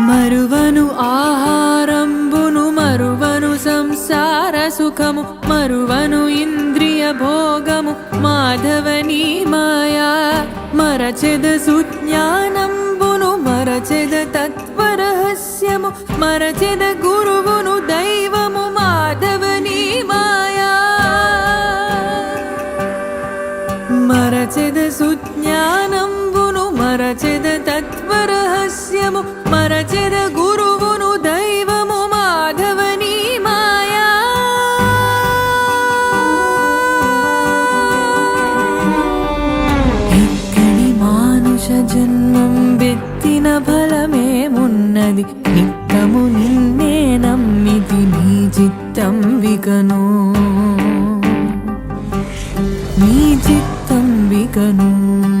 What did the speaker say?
మరువను ఆహారంబును మరువను సంసార సుఖము మరువను ఇంద్రియ భోగము. మాధవని మాయా మరచెద సుజ్ఞానంబును మరచెద తత్వరహస్యము మరచెద గురువును దైవము మాధవని మాయా. మరచెద సుజ్ఞానంబును మరచెద గురువును దైవము మాధవని మాయా. ఇక్కడి మానుష జన్మం వెత్తిన ఫలమేమున్నది నీ చిత్తం వికను.